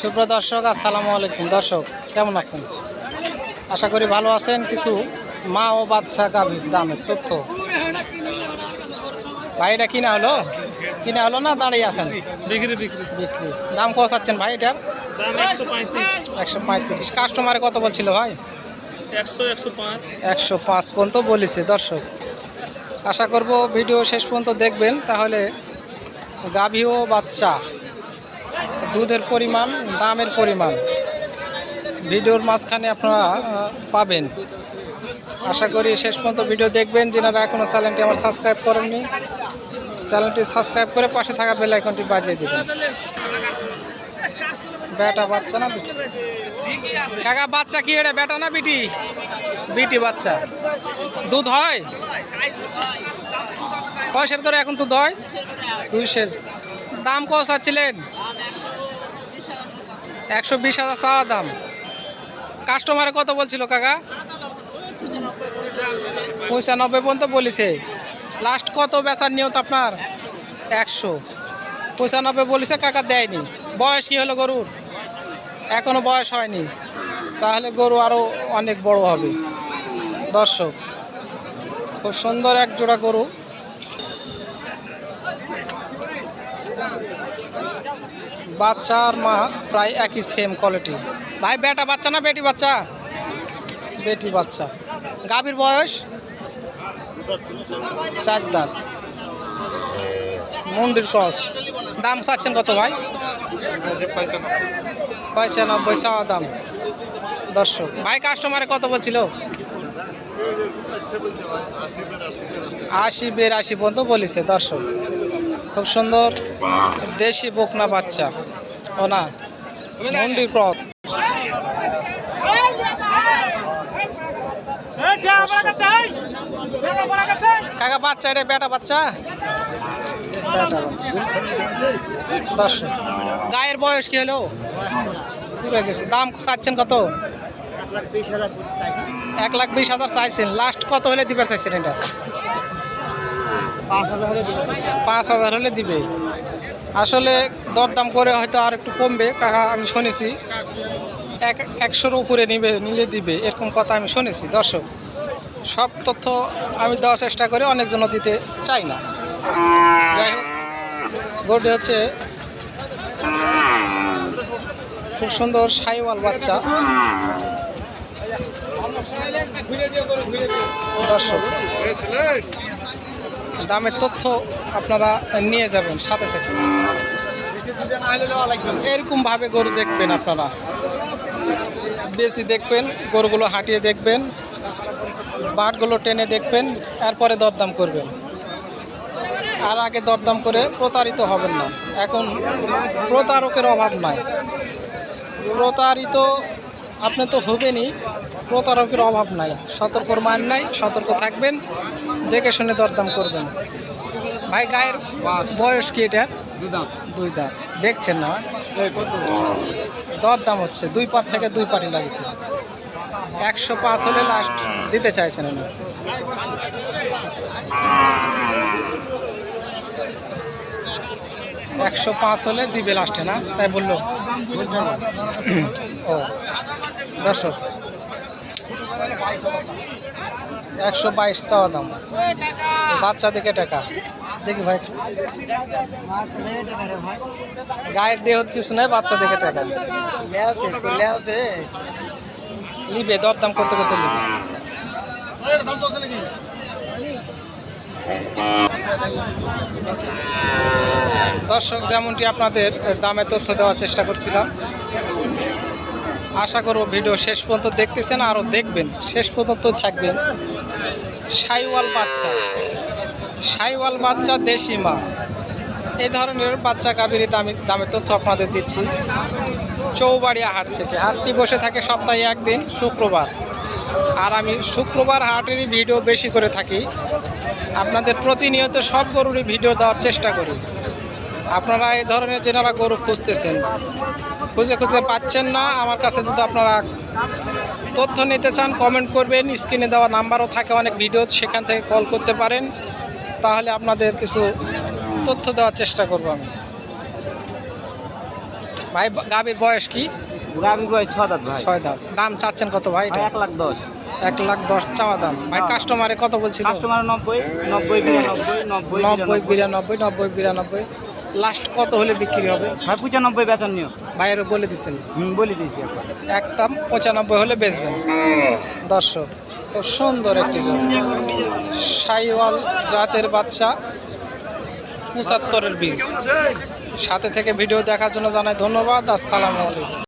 সুপ্রিয় দর্শক আসসালামু আলাইকুম। দর্শক কেমন আছেন? আশা করি ভালো আছেন। কিছু মা ও বাদশা গাভীর দামের তথ্য। ভাই এটা কিনা হলো? কিনা হলো না দাঁড়িয়ে আছেন? বিক্রি বিক্রি। বিক্রি। দাম কত চাচ্ছেন ভাই এটার? একশো পঁয়ত্রিশ। কাস্টমারে কত বলছিল ভাই? একশো একশো পাঁচ। একশো পাঁচ পর্যন্ত বলেছে। দর্শক আশা করব ভিডিও শেষ পর্যন্ত দেখবেন। তাহলে গাভী ও বাচ্চা। দুধের পরিমাণ, দামের পরিমাণ। ভিডিওর মাঝখানে আপনারা পাবেন। আশা করি শেষ পর্যন্ত ভিডিও দেখবেন। যেনারা এখনও চ্যানেলটি আমার সাবস্ক্রাইব করেননি, চ্যানেলটি সাবস্ক্রাইব করে পাশে থাকা বেল আইকনটি বাজিয়ে দেবেন। বেটা বাচ্চা না বিটি? কাকা, বাচ্চা কি এটা বেটা না বিটি? বিটি বাচ্চা। দুধ হয়? কয়সের করে এখন দুধ হয়? দুইশের দাম কত চাচ্ছিলেন? একশো বিশ হাজার চাওয়া দাম। কাস্টমারে কত বলছিল কাকা? পঁচানব্বই পর্যন্ত বলেছে। লাস্ট কত বেচার নিয়ত আপনার? একশো। পঁচানব্বই বলেছে, কাকা দেয়নি। বয়স কি হলো গরুর? এখনও বয়স হয়নি। তাহলে গরু আরও অনেক বড় হবে। দর্শক, খুব সুন্দর এক জোড়া গরু। বাচ্চা আর মা প্রায় একই সেম কোয়ালিটি ভাই, বেটা বাচ্চা না বেটি বাচ্চা? বেটি বাচ্চা। গাভীর বয়স? চার দাঁত। মন্দির ক্রস দাম চাচ্ছেন কত ভাই? পঁচানব্বই চাওয়া দাম। দর্শক, ভাই কাস্টমারে কত বলছিল? আশি বেরাশি পর্যন্ত বলেছে দর্শক। খুব সুন্দর দেশি বোকনা বাচ্চা। না মন্দির ক্রপ কাকা বাচ্চা এটা বেটা বাচ্চা? দর্শক গায়ের বয়স কি হলো? পুরো গেছে। দাম চাচ্ছেন কত? এক লাখ বিশ হাজার চাইছেন। লাস্ট কত হলে দিবার চাইছেন এটা? পাঁচ হাজার হলে দিবে। আসলে দরদাম করে হয়তো আর একটু কমবে কাকা আমি শুনেছি এক একশোর উপরে নিবে, নিলে দিবে, এরকম কথা আমি শুনেছি। দর্শক, সব তথ্য আমি দেওয়ার চেষ্টা করি, অনেকজনও দিতে চাই না। যাই হোক হচ্ছে খুব সুন্দর সাইওয়াল বাচ্চা। দর্শক দামের তথ্য আপনারা নিয়ে যাবেন সাথে থেকে। এরকম ভাবে গরু দেখবেন আপনারা। বেশি দেখবেন, গরুগুলো হাঁটিয়ে দেখবেন বাটগুলো টেনে দেখবেন, এরপরে দরদাম করবেন। আর আগে দরদাম করে প্রতারিত হবেন না। এখন প্রতারকের অভাব নাই। প্রতারিত আপনি তো হবেনই প্রতারকের অভাব নাই সতর্কর মান নাই সতর্ক থাকবেন দেখে শুনে দরদাম করবেন। ভাই গায়ের বয়স কি এটার? দুই দাঁত। দেখছেন না? দরদাম হচ্ছে দুই পার থেকে দুই পাটি লাগছে। একশো পাঁচ হলে লাস্ট দিতে চাইছেন না একশো পাঁচ হলে দিবে লাস্টে না? তাই বলল। ও। দর্শক, একশো বাইশ চাওয়া দাম। বাচ্চা দেখে টাকা। দেখি ভাই। গায়ের দেহ কিছু নাই, বাচ্চা দেখে টাকা। নিবে, দরদাম করতে করতে নিবে। দর্শক, যেমনটি আপনাদের দামে তথ্য দেওয়ার চেষ্টা করছিলাম আশা করব ভিডিও শেষ পর্যন্ত দেখতেছেন আরও দেখবেন। শেষ পর্যন্ত থাকবেন। সাইওয়াল বাচ্চা। সাইওয়াল বাচ্চা দেশি মা। এই ধরনের বাচ্চা গাভীর দামি দামের তথ্য আপনাদের দিচ্ছি। চৌবাড়িয়া হাট থেকে। হাটটি বসে থাকে সপ্তাহে একদিন, শুক্রবার। আর আমি শুক্রবার হাটেরই ভিডিও বেশি করে থাকি। আপনাদের প্রতিনিয়ত সব গরুরই ভিডিও দেওয়ার চেষ্টা করি। আপনারা এই ধরনের যেনারা গরু খুঁজতেছেন খুঁজে খুঁজে পাচ্ছেন না। আমার কাছে যদি আপনারা তথ্য নিতে চান কমেন্ট করবেন। স্ক্রিনে দেওয়া নাম্বারও থাকে অনেক ভিডিও সেখান থেকে কল করতে পারেন। তাহলে আপনাদের কিছু তথ্য দেওয়ার চেষ্টা করব আমি। ভাই গাভীর বয়স কি? গাভীর বয়স ছ দাঁত ভাই। ছয় দাম দাম চাচ্ছেন কত ভাই এক লাখ দশ। এক লাখ দশ চাওয়া দাম। ভাই হ্যাঁ। কাস্টমারে কত বলছিল? কাস্টমার নব্বই নব্বই বিরানব্বই নব্বই নব্বই বিরানব্বই। নব্বই বিরানব্বই। লাস্ট কত হলে বিক্রি হবে? ভাই পঁচানব্বই বেতন নিও ভাইয়েরও বলে দিচ্ছেন। বলে দিয়েছি এক একদম পঁচানব্বই হলে বেচবেন। দর্শক খুব সুন্দর একটি সাইওয়াল জাতের বাচ্চা পঁচাত্তরের বীজ। সাথে থেকে ভিডিও দেখার জন্য জানাই ধন্যবাদ। আসসালামু আলাইকুম।